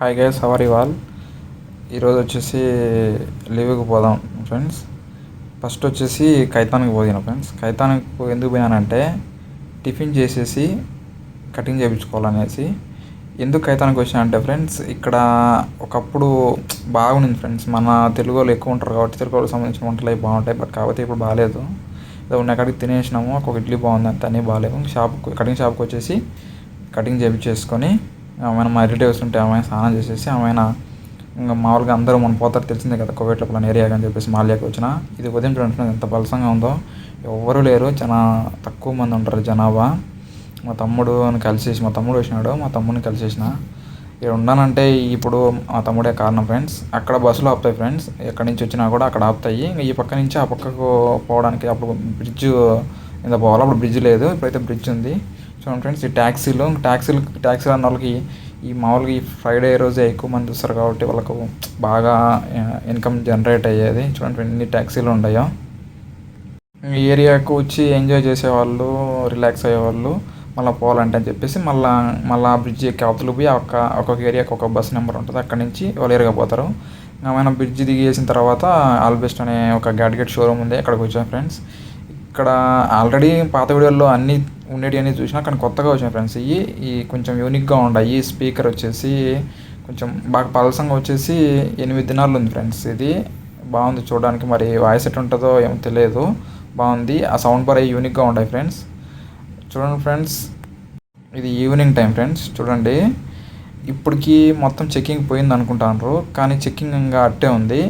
Hi guys hour ఇవాల్ ఈరోజు వచ్చేసి లీవ్కి పోదాం ఫ్రెండ్స్ ఫస్ట్ వచ్చేసి కైతానికి పోయినా ఫ్రెండ్స్ కైతానికి ఎందుకు పోయానంటే టిఫిన్ చేసేసి కటింగ్ చేయించుకోవాలనేసి. ఎందుకు కైతానికి వచ్చానంటే ఫ్రెండ్స్ ఇక్కడ ఒకప్పుడు బాగుంది ఫ్రెండ్స్ మన తెలుగు వాళ్ళు ఎక్కువ ఉంటారు కాబట్టి తెలుగు వాళ్ళకి సంబంధించిన వంటలు అవి బాగుంటాయి బట్ కాకపోతే ఇప్పుడు బాగాలేదు. ఏదో ఉన్న కాడికి తినేసినాము ఒక ఇడ్లీ బాగుంది అంత అన్నీ బాగాలేవు. షాప్ కటింగ్ షాప్కి వచ్చేసి కటింగ్ చేయించేసుకొని ఆమె మా రిలేటివ్స్ ఉంటే ఆమె స్నానం చేసేసి ఆమె ఇంకా మామూలుగా అందరూ మనం పోతారు తెలిసిందే కదా కోవిడ్ లోపల ఏరియా అని చెప్పేసి మాల్యాకి వచ్చిన. ఇది ఉదయం చూడండి ఎంత బలసంగా ఉందో ఎవ్వరూ లేరు చాలా తక్కువ మంది ఉంటారు జనాభా. మా తమ్ముడు అని కలిసేసి మా తమ్ముడు వచ్చినాడు మా తమ్ముడిని కలిసేసిన. ఇక్కడ ఉన్నానంటే ఇప్పుడు మా తమ్ముడే కారణం ఫ్రెండ్స్. అక్కడ బస్సులు ఆపుతాయి ఫ్రెండ్స్. ఎక్కడి నుంచి వచ్చినా కూడా అక్కడ ఆపుతాయి. ఇంకా ఈ పక్క నుంచి ఆ పక్కకు పోవడానికి అప్పుడు బ్రిడ్జ్ ఇంత పోవాలి అప్పుడు బ్రిడ్జ్ లేదు. ఇప్పుడైతే బ్రిడ్జ్ ఉంది. చూడండి ఫ్రెండ్స్ ఈ ట్యాక్సీలు ట్యాక్సీలు ట్యాక్సీలు అన్న వాళ్ళకి ఈ మామూలుగా ఈ ఫ్రైడే రోజే ఎక్కువ మంది వస్తారు కాబట్టి వాళ్ళకు బాగా ఇన్కమ్ జనరేట్ అయ్యేది. చూడండి ఎన్ని ట్యాక్సీలు ఉన్నాయో. ఈ ఏరియాకు వచ్చి ఎంజాయ్ చేసేవాళ్ళు రిలాక్స్ అయ్యేవాళ్ళు మళ్ళీ పోవాలంటే అని చెప్పేసి మళ్ళీ మళ్ళీ బ్రిడ్జ్ ఎక్కి అవతలు పోయి ఒక ఒక్కొక్క ఏరియాకి ఒక బస్ నెంబర్ ఉంటుంది. అక్కడి నుంచి వాళ్ళు ఏరియాగా పోతారు. ఏమైనా బ్రిడ్జ్ దిగేసిన తర్వాత ఆల్బెస్ట్ అనే ఒక గ్యాడ్గెట్ షోరూమ్ ఉంది అక్కడికి వచ్చాం ఫ్రెండ్స్. ఇక్కడ ఆల్రెడీ పాత వీడియోల్లో అన్నీ ఉండేవి అనేది చూసినా కానీ కొత్తగా వచ్చినాయి ఫ్రెండ్స్. ఇవి ఈ కొంచెం యూనిక్గా ఉన్నాయి స్పీకర్ వచ్చేసి కొంచెం బాగా పలసంగా వచ్చేసి ఎనిమిది దినాలు ఉంది ఫ్రెండ్స్ ఇది. బాగుంది చూడడానికి. మరి వాయిస్ ఎట్ ఉంటుందో ఏమో తెలియదు. బాగుంది. ఆ సౌండ్ బార్ యూనిక్గా ఉన్నాయి ఫ్రెండ్స్. చూడండి ఫ్రెండ్స్. ఇది ఈవినింగ్ టైం ఫ్రెండ్స్. చూడండి. ఇప్పటికి మొత్తం చెక్కింగ్ పోయింది అనుకుంటాను కానీ చెక్కింగ్ ఇంకా అట్టే ఉంది.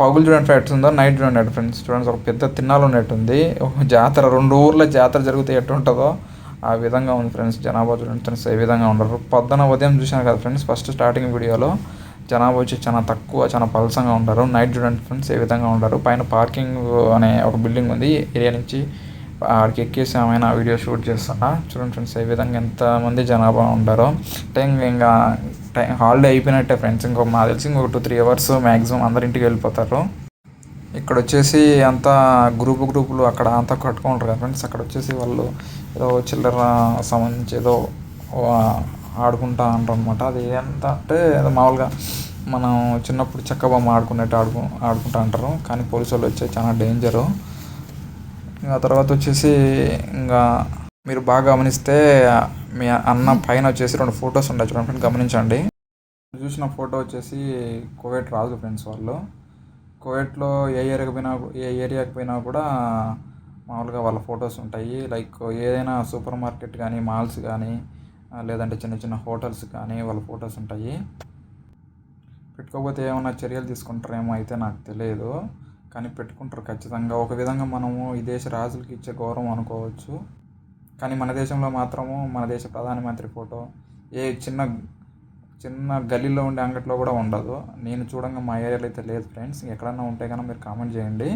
పగులు చూడండి ఫ్రెండ్స్ ఉందో? నైట్ చూడండి ఫ్రెండ్స్ స్టూడెంట్స్ ఒక పెద్ద తిన్నాలు ఉన్నట్టుంది. జాతర రెండు ఊర్ల జాతర జరిగితే ఎట్టుంటుందో ఆ విధంగా ఉంది ఫ్రెండ్స్ జనాభా చూడండి ఫ్రెండ్స్ ఏ విధంగా ఉండరు. పొద్దున ఉదయం చూసాను కదా ఫ్రెండ్స్ ఫస్ట్ స్టార్టింగ్ వీడియోలో జనాభా వచ్చి చాలా తక్కువ చాలా పలసంగా ఉంటారు నైట్ చూడండి ఫ్రెండ్స్ ఏ విధంగా ఉంటారు పైన పార్కింగ్ అనే ఒక బిల్డింగ్ ఉంది ఏరియా నుంచి ఆడికి ఎక్కేసి ఏమైనా వీడియో షూట్ చేస్తున్నా. చూడండి ఫ్రెండ్స్ ఏ విధంగా ఎంతమంది జనాభా ఉంటారో టైం ఇంకా టైం హాలిడే అయిపోయినట్టే ఫ్రెండ్స్ ఇంకో మా తెలిసి ఇంకొక టూ త్రీ అవర్స్ మ్యాక్సిమం అందరి ఇంటికి వెళ్ళిపోతారు. ఇక్కడ వచ్చేసి అంతా గ్రూప్ గ్రూపులు అక్కడ అంతా కట్టుకుంటారు కదా ఫ్రెండ్స్ అక్కడ వచ్చేసి వాళ్ళు ఏదో చిల్లర సంబంధించి ఏదో ఆడుకుంటా అంటారు అనమాట అది ఎంత అంటే మామూలుగా మనం చిన్నప్పుడు చెక్క బొమ్మ ఆడుకునేట్టు ఆడుకు ఆడుకుంటా అంటారు కానీ పోలీసు వాళ్ళు వచ్చే చాలా డేంజరు ఆ తర్వాత వచ్చేసి ఇంకా మీరు బాగా గమనిస్తే మీ అన్న పైన వచ్చేసి రెండు ఫొటోస్ ఉన్నాయి చూడండి గమనించండి. చూసిన ఫోటో వచ్చేసి కోవేట్ రాజు ఫ్రెండ్స్ వాళ్ళు. కోవేట్లో ఏ ఏరియాకి పోయినా ఏ ఏరియాకి పోయినా కూడా మామూలుగా వాళ్ళ ఫొటోస్ ఉంటాయి. లైక్ ఏదైనా సూపర్ మార్కెట్ కానీ మాల్స్ కానీ లేదంటే చిన్న చిన్న హోటల్స్ కానీ వాళ్ళ ఫొటోస్ ఉంటాయి. పెట్టుకోకపోతే ఏమైనా చర్యలు తీసుకుంటారేమో అయితే నాకు తెలియదు. కానీ పెట్టుకుంటారు ఖచ్చితంగా. ఒక విధంగా మనము ఈ దేశ రాజులకి ఇచ్చే గౌరవం అనుకోవచ్చు. కానీ మన దేశంలో మాత్రము మన దేశ ప్రధానమంత్రి ఫోటో ఏ చిన్న చిన్న గల్లీలో ఉండే అంగట్లో కూడా ఉండదు. నేను చూడంగా మా ఏరియాలో అయితే లేదు ఫ్రెండ్స్. ఎక్కడన్నా ఉంటే కన్నా మీరు కామెంట్ చేయండి.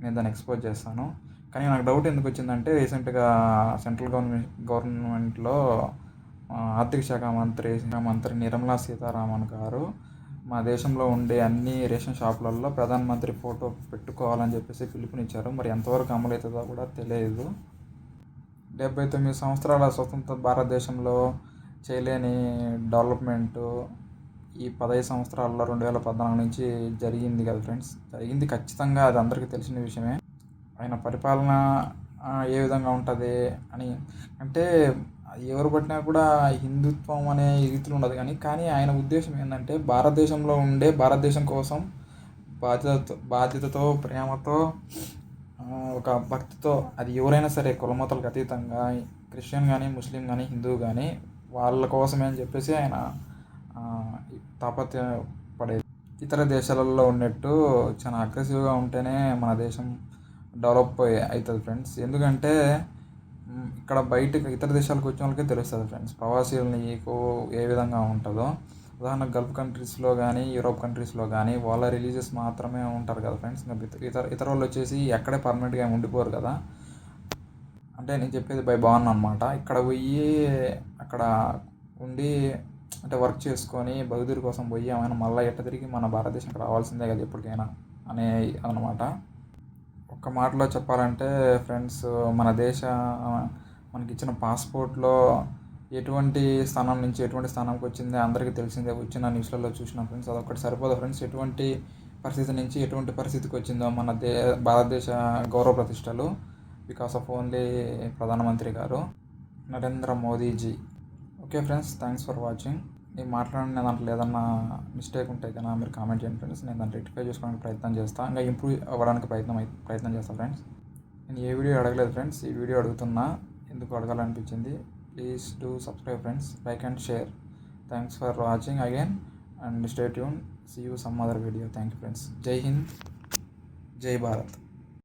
నేను దాన్ని ఎక్స్పోజ్ చేస్తాను. కానీ నాకు డౌట్ ఎందుకు వచ్చిందంటే రీసెంట్గా సెంట్రల్ గవర్నమెంట్ గవర్నమెంట్లో ఆర్థిక శాఖ మంత్రి మంత్రి నిర్మలా సీతారామన్ గారు మా దేశంలో ఉండే అన్ని రేషన్ షాపులలో ప్రధానమంత్రి ఫోటో పెట్టుకోవాలని చెప్పేసి పిలుపునిచ్చారు. మరి ఎంతవరకు అమలవుతుందో కూడా తెలియదు. డెబ్బై తొమ్మిది సంవత్సరాల స్వతంత్ర భారతదేశంలో చేయలేని డెవలప్మెంట్ ఈ పదహైదు సంవత్సరాల్లో రెండు వేల పద్నాలుగు నుంచి జరిగింది కదా ఫ్రెండ్స్. జరిగింది ఖచ్చితంగా అది అందరికీ తెలిసిన విషయమే. ఆయన పరిపాలన ఏ విధంగా ఉంటుంది అని అంటే ఎవరు పట్టినా కూడా హిందుత్వం అనే రీతిలో ఉండదు కానీ కానీ ఆయన ఉద్దేశం ఏంటంటే భారతదేశంలో ఉండే భారతదేశం కోసం బాధ్యతతో బాధ్యతతో ప్రేమతో ఒక భక్తితో అది ఎవరైనా సరే కులమతలకు అతీతంగా క్రిస్టియన్ కానీ ముస్లిం కానీ హిందూ కానీ వాళ్ళ కోసమే అని చెప్పేసి ఆయన తాపత్ర పడేది ఇతర దేశాలలో ఉన్నట్టు చాలా అగ్రెసివ్గా ఉంటేనే మన దేశం డెవలప్ అవుతుంది ఫ్రెండ్స్ ఎందుకంటే ఇక్కడ బయటకు ఇతర దేశాలకు వచ్చిన వాళ్ళకే తెలుస్తుంది ఫ్రెండ్స్ ప్రవాసీలని ఏ విధంగా ఉంటుందో. ఉదాహరణ గల్ఫ్ కంట్రీస్లో కానీ యూరోప్ కంట్రీస్లో కానీ వాళ్ళ రిలీజియస్ మాత్రమే ఉంటారు కదా ఫ్రెండ్స్ ఇంకా ఇతర ఇతర వాళ్ళు వచ్చేసి ఎక్కడే పర్మనెంట్గా ఉండిపోరు కదా. అంటే నేను చెప్పేది బై బాగున్నా అనమాట ఇక్కడ పోయి అక్కడ ఉండి అంటే వర్క్ చేసుకొని బహుదూరి కోసం పోయి ఏమైనా మళ్ళీ ఎట్ట తిరిగి మన భారతదేశంకి రావాల్సిందే కదా ఎప్పటికైనా అనే అనమాట ఒక్క మాటలో చెప్పాలంటే ఫ్రెండ్స్ మన దేశ మనకి ఇచ్చిన పాస్పోర్ట్లో ఎటువంటి స్థానం నుంచి ఎటువంటి స్థానంకి వచ్చింది అందరికీ తెలిసిందే. వచ్చిన న్యూస్లలో చూసిన ఫ్రెండ్స్ అదొకటి సరిపోదు. ఫ్రెండ్స్ ఎటువంటి పరిస్థితి నుంచి ఎటువంటి పరిస్థితికి వచ్చిందో మన దే భారతదేశ గౌరవ ప్రతిష్టలు బికాస్ ఆఫ్ ఓన్లీ ప్రధానమంత్రి గారు నరేంద్ర మోదీజీ. Okay friends thanks for watching నేను మాట్లాడిన దాంట్లో ఏదన్నా మిస్టేక్ ఉంటే కన్నా మీరు కామెంట్ చేయండి ఫ్రెండ్స్ నేను దాన్ని రెక్టిఫై చేసుకోవడానికి ప్రయత్నం చేస్తాను ఇంకా ఇంప్రూవ్ అవ్వడానికి ప్రయత్నం అయి- ప్రయత్నం చేస్తాను ఫ్రెండ్స్ నేను ఏ వీడియో అడగలేదు ఫ్రెండ్స్ ఈ వీడియో అడుగుతున్నా. ఎందుకు అడగాలనిపించింది? Please do subscribe friends like and share thanks for watching again and stay tune see you some other video thank you friends జై హింద్ జై భారత్